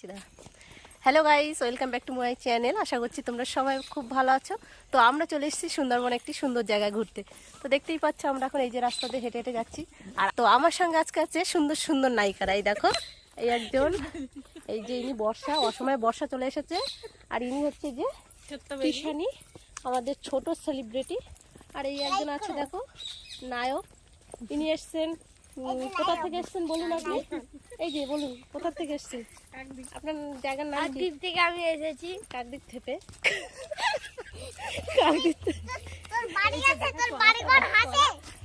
দিচ্ছি দাঁড়া। Hello guys welcome back to my channel আশা করছি তোমরা সবাই খুব ভালো আছো। তো আমরা চলে এসেছি সুন্দরবন একটি সুন্দর জায়গায় ঘুরতে। তো দেখতেই পাচ্ছ আমরা এখন এই যে রাস্তা দিয়ে হেঁটে হেঁটে যাচ্ছি। আর তো আমার সঙ্গে আজকে আছে সুন্দর সুন্দর নায়িকারা। এই দেখো এই একজন এই যে ইনি বর্ষা অসময়ে বর্ষা চলে এসেছে। আর ইনি হচ্ছে যে কৃষানি আমাদের ছোট সেলিব্রিটি আর এই একজন আছে দেখো নায়ক। ইনি এসছেন কোথা থেকে এসছেন বলুন আপনি? এই যে বলুন কোথা থেকে এসছেন আপনার জায়গার নাম কি? দ্বীপ থেকে আমি এসেছি। কাকদ্বীপ থেকে? কাকদ্বীপ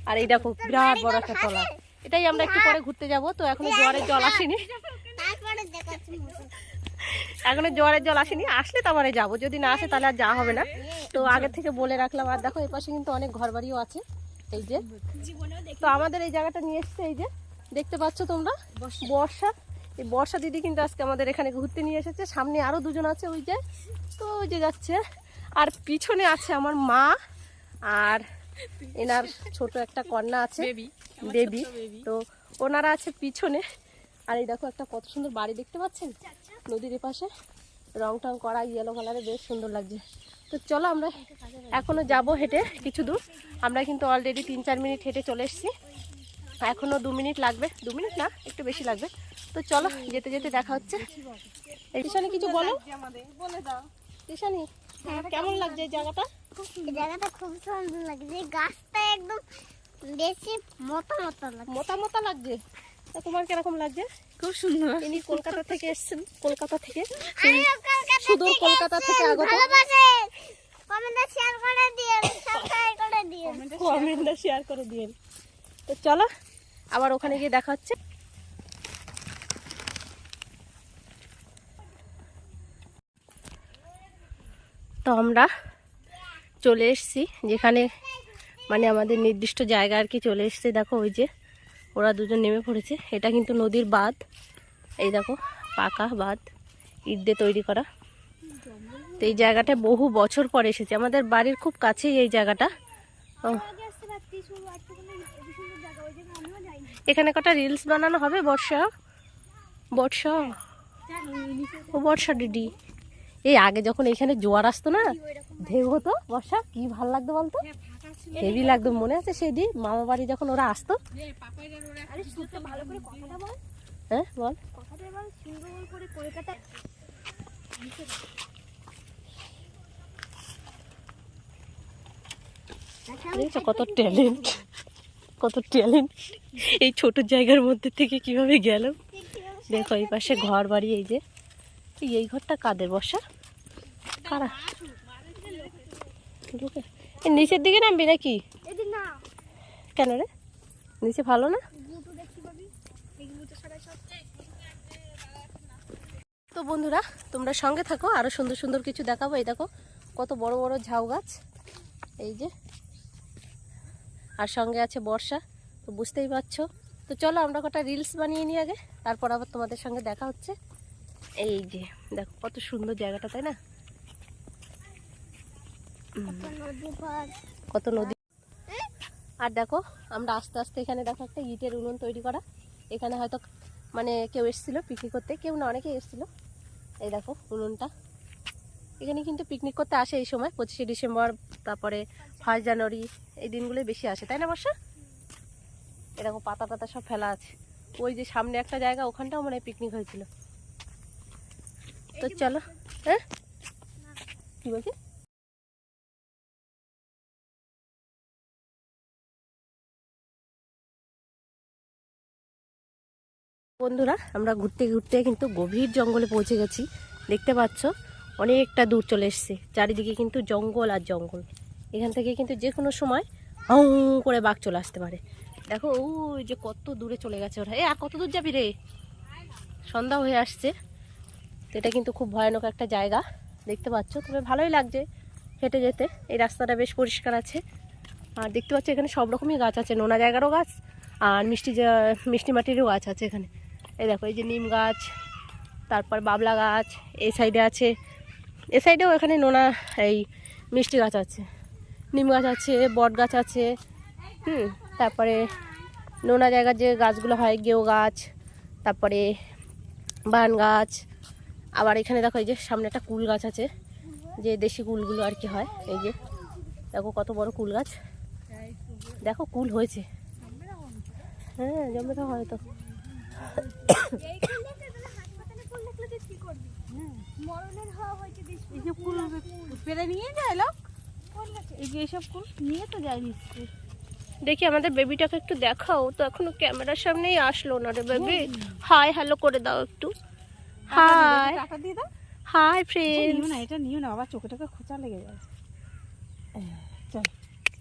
আর এই দেখো বিরাট বড় একটা তলা। এটাই আমরা একটু পরে ঘুরতে যাব তো এখনও জোয়ারের জল আসেনি। এখনও জোয়ারের জল আসেনি আসলে তারপরে যাব। যদি না আসে তাহলে আর যাওয়া হবে না। তো আগে থেকে বলে রাখলাম আর দেখো এই পাশে কিন্তু অনেক ঘর বাড়িও আছে। এই যে তো আমাদের এই জায়গাটা নিয়ে এসছে এই যে। দেখতে পাচ্ছ তোমরা? বর্ষা। এই বর্ষা দিদি কিন্তু আজকে আমাদের এখানে ঘুরতে নিয়ে এসেছে। সামনে আরও দুজন আছে ওই যে। তো ওই যে যাচ্ছে। আর পিছনে আছে আমার মা আর এনার ছোট একটা কন্যা আছে। বেবি। তো ওনারা আছে পিছনে। আর এই দেখো একটা কত সুন্দর বাড়ি দেখতে পাচ্ছেন? নদীর পাশে রং টং করা ইয়েলো কালারে বেশ সুন্দর লাগছে। তো চলো আমরা এখনও যাব হেঁটে কিছু দূর। আমরা কিন্তু অলরেডি তিন চার মিনিট হেঁটে চলে এসেছি। এখনও দু মিনিট লাগবে। দু মিনিট না একটু বেশি লাগবে। তো চলো যেতে যেতে দেখা হচ্ছে। এই কিছু বলো? কিষানি কেমন লাগছে এই জায়গাটা? এই জায়গাটা খুব সুন্দর লাগছে। গাছটা একদম বেশি মোটা মোটা লাগে মোটা মোটা লাগছে? তোমার কীরকম লাগছে? খুব সুন্দর। ইনি কলকাতা থেকে এসেছেন। কলকাতা থেকে? সুদূর কলকাতা থেকে আগত। কমেন্টে শেয়ার করে দিন সাবস্ক্রাইব করে দিন কমেন্টটা শেয়ার করে দিন তো চলো, আবার ওখানে গিয়ে দেখা হচ্ছে। তো আমরা চলে এসেছি, যেখানে মানে আমাদের নির্দিষ্ট জায়গা আর কি চলে এসেছে। দেখো ওই যে ওরা দুজন নেমে পড়েছে। এটা কিন্তু নদীর বাঁধ। এই দেখো, পাকা বাঁধ, ইট দিয়ে তৈরি করা। তো এই জায়গাটা বহু বছর পরে এসেছে। আমাদের বাড়ির খুব কাছেই এই জায়গাটা। এখানে কটা রিলস বানানো হবে, বর্ষা? বর্ষা? ও বর্ষা দিদি। এই আগে যখন এখানে জোয়ার আসতো না, ঢেউ হতো, বর্ষা, কি ভালো লাগতো বলতো? হেভি লাগতো, মনে আছে সেদিন? মামা বাড়ি যখন ওরা আসতো। হ্যাঁ বল। কত ট্যালেন্ট কত ট্যালেন্ট এই ছোট জায়গার মধ্যে থেকে কীভাবে গেল দেখো এই পাশে ঘর বাড়ি এই যে। এই ঘরটা কাদের বসা? কারা? নিচের দিকে নামবি নাকি? না। কেন রে? নিচে ভালো না? তো তো বন্ধুরা তোমরা সঙ্গে থাকো আরও সুন্দর সুন্দর কিছু দেখাবো। এই দেখো কত বড় বড় ঝাউ গাছ। এই যে আর সঙ্গে আছে বর্ষা তো বুঝতেই পারছ। তো চলো আমরা কটা রিলস বানিয়ে নিই আগে তারপর আবার তোমাদের সঙ্গে দেখা হচ্ছে। এই যে দেখো কত সুন্দর জায়গাটা তাই না? কত নদী। আর দেখো আমরা আস্তে আস্তে এখানে দেখো একটা ইটের উনুন তৈরি করা। এখানে হয়তো মানে কেউ এসেছিল পিকনিক করতে কেউ না অনেকেই এসেছিল। এই দেখো উনুনটা। এখানে কিন্তু পিকনিক করতে আসে এই সময় পঁচিশে ডিসেম্বর তারপরে ফার্স্ট জানুয়ারি এই দিনগুলোই বেশি আসে তাই না বর্ষা? এরকম পাতা টাতা সব ফেলা আছে। ওই যে সামনে একটা জায়গা ওখানটাও মনে হয় পিকনিক হয়েছিল। তো চলো হ্যাঁ? কি বলছি? বন্ধুরা আমরা ঘুরতে ঘুরতে কিন্তু গভীর জঙ্গলে পৌঁছে গেছি। দেখতে পাচ্ছ অনেকটা দূর চলে এসছে। চারিদিকে কিন্তু জঙ্গল আর জঙ্গল। এখান থেকে কিন্তু যে কোনো সময় হাউ করে বাঘ চলে আসতে পারে। দেখো, ওই যে কত দূরে চলে গেছে ওরা। এ, আর কত দূর যাবি রে? সন্ধ্যা হয়ে আসছে। তো এটা কিন্তু খুব ভয়ানক একটা জায়গা। দেখতে পাচ্ছ? তবে ভালোই লাগছে হেঁটে যেতে। এই রাস্তাটা বেশ পরিষ্কার আছে। আর দেখতে পাচ্ছ, এখানে সব রকমই গাছ আছে। নোনা জায়গারও গাছ আর মিষ্টি মিষ্টি মাটিরও গাছ আছে এখানে। এই দেখো, এই যে নিম গাছ, তারপর বাবলা গাছ, এই সাইডে আছে এ সাইডেও এখানে নোনা, এই মিষ্টি গাছ আছে। নিম গাছ আছে, বট গাছ আছে, হুম, তারপরে নোনা জায়গার যে গাছগুলো হয়, গেও গাছ, তারপরে বান গাছ, আবার এখানে দেখো এই যে সামনে একটা কুল গাছ আছে, যে দেশি কুলগুলো আর কি হয়, এই যে। দেখো কত বড় কুল গাছ। দেখো কুল হয়েছে। হ্যাঁ জমে তো হয়তো মরণের হওয়া হয়েছে এইসব ফুল পেরে নিয়ে যায় লোক? এই যে এইসব ফুল নিয়ে তো যায় নিশ্চয়ই। দেখি আমাদের বেবিটাকে একটু দেখাও তো এখনও ক্যামেরার সামনেই আসলো না রে বেবি। হাই হ্যালো করে দাও একটু। হাই। টাকা দিয়ে দাও। হাই ফ্রেন্ড নিও না এটা নিও না বাবা চোখে টোকে খোঁচা লেগে যায়। চল।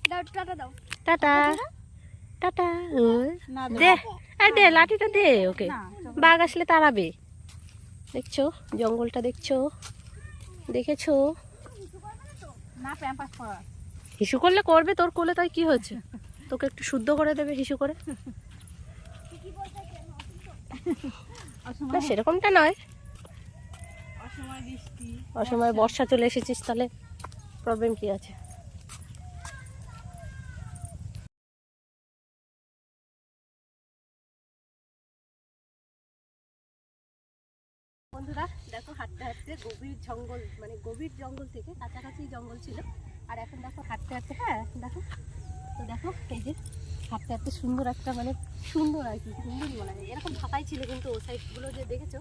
দাও টাটা দাও। টাটা। টাটা না দে। এই দে লাঠিটা দে ওকে। বাঘ আসলে তাড়াবে। দেখছ? জঙ্গলটা দেখছ? দেখেছ? না প্যাম্পাস করা হিসু করলে করবে তোর কোলে তাই কি হয়েছে? তোকে একটু শুদ্ধ করে দেবে হিসু করে। না সেরকমটা নয়। অসময় বর্ষা চলে এসেছিস তাহলে প্রবলেম কি আছে? হাঁটতে গভীর জঙ্গল মানে গভীর জঙ্গল থেকে কাছাকাছি জঙ্গল ছিল। আর এখন দেখো হাঁটতে হাঁটতে হ্যাঁ এখন দেখো। তো দেখো, এই যে হাঁটতে হাঁটতে সুন্দর একটা মানে সুন্দর আর কি, সুন্দরই মনে হয়। এরকম ফাঁকাই ছিল কিন্তু ও সাইডগুলো যে দেখেছ,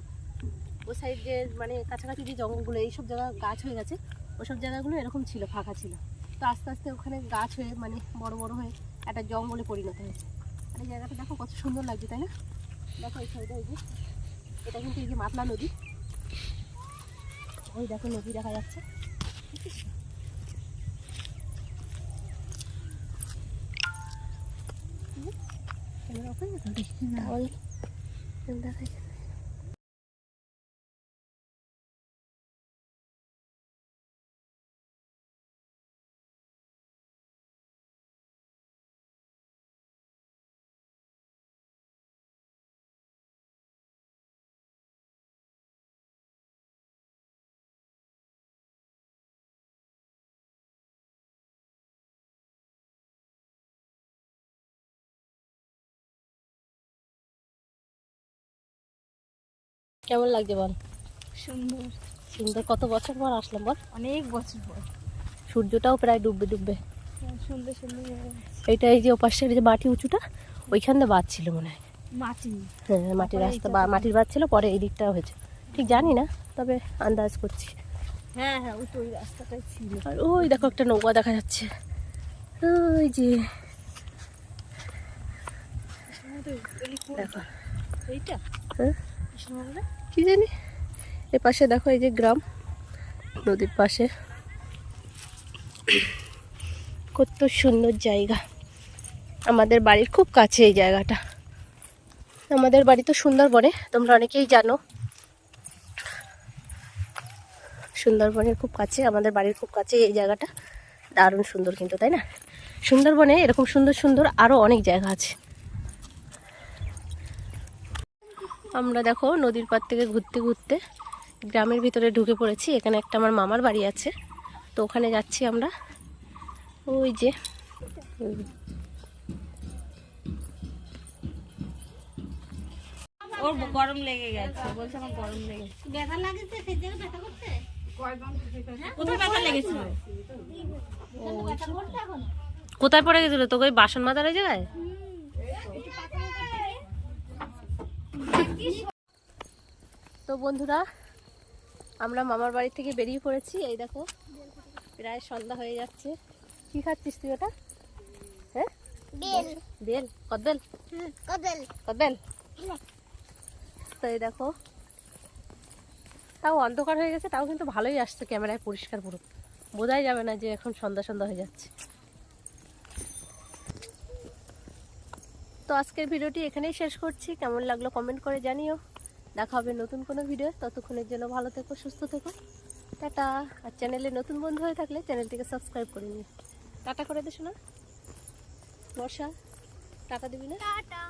ও সাইড যে মানে কাছাকাছি যে জঙ্গলগুলো, এইসব জায়গা গাছ হয়ে গেছে, ওসব জায়গাগুলো এরকম ছিল, ফাঁকা ছিল। তো আস্তে আস্তে ওখানে গাছ হয়ে মানে বড় বড় হয়ে একটা জঙ্গলে পরিণত হয়েছে। আর এই জায়গাটা দেখো কত সুন্দর লাগছে, তাই না? দেখো এই সাইডে এই যে, এটা কিন্তু এই যে মাতলা নদী। ওই দেখো নদী দেখা যাচ্ছে। দেখা যাচ্ছে। কেমন লাগছে বল? সুন্দর। সুন্দর। কত বছর পর আসলাম বল? অনেক বছর পর। সূর্যটাও প্রায় ডুববে ডুববে। সুন্দর সুন্দর জায়গা। এইটা এই যে ওপাশের যে মাটি উঁচুটা ওইখান দিয়ে বাদ ছিল মনে হয়। মাটি। হ্যাঁ মাটির রাস্তা বা মাটির বাদ ছিল পরে এই দিকটা হয়েছে। ঠিক জানি না তবে আন্দাজ করছি। হ্যাঁ হ্যাঁ ওই তো ওই রাস্তাটাই ছিল। আর ওই দেখো একটা নৌকা দেখা যাচ্ছে। ওই যে দেখো। এইটা? হ্যাঁ? কি জানি? এ পাশে দেখো এই যে গ্রাম নদীর পাশে। কত সুন্দর জায়গা। আমাদের বাড়ির খুব কাছে এই জায়গাটা। আমাদের বাড়ি তো সুন্দরবনে তোমরা অনেকেই জানো। সুন্দরবনের খুব কাছে আমাদের বাড়ির খুব কাছে এই জায়গাটা। দারুণ সুন্দর কিন্তু তাই না? সুন্দরবনে এরকম সুন্দর সুন্দর আরও অনেক জায়গা আছে। আমরা দেখো নদীর পার থেকে ঘুরতে ঘুরতে গ্রামের ভিতরে ঢুকে পড়েছি। এখানে একটা আমার মামার বাড়ি আছে। তো ওখানে যাচ্ছি আমরা। ওই যে ওর গরম লেগে গেছে বলছে আমার গরম লেগেছে ব্যথা লাগছে সেই জায়গায় ব্যথা করছে কোথায় পড়ে গেছিল? তোকে ওই বাসন মাথার জায়গায়? তো বন্ধুরা আমরা মামার বাড়ি থেকে বেরিয়ে পড়েছি। এই দেখো প্রায় সন্ধ্যা হয়ে যাচ্ছে। কি খাচ্ছিস তুই ওটা? হ্যাঁ? বেল। বেল? কদবেল? হুম কদবেল। তো এই দেখো তাও অন্ধকার হয়ে গেছে তাও কিন্তু ভালোই আসছে ক্যামেরায় পরিষ্কার পুরো। বোঝাই যাবে না যে এখন সন্ধ্যা সন্ধ্যা হয়ে যাচ্ছে। তো আজকের ভিডিওটি এখানেই শেষ করছি। কেমন লাগল কমেন্ট করে জানিও। দেখা হবে নতুন কোনো ভিডিও ততক্ষণের জন্য ভালো থেকো, সুস্থ থেকো। টাটা। আর চ্যানেলে নতুন বন্ধু হয়ে থাকলে চ্যানেলটিকে সাবস্ক্রাইব করে নিও। টাটা করে দেশো না বর্ষা টাটা দিবি না? টাটা।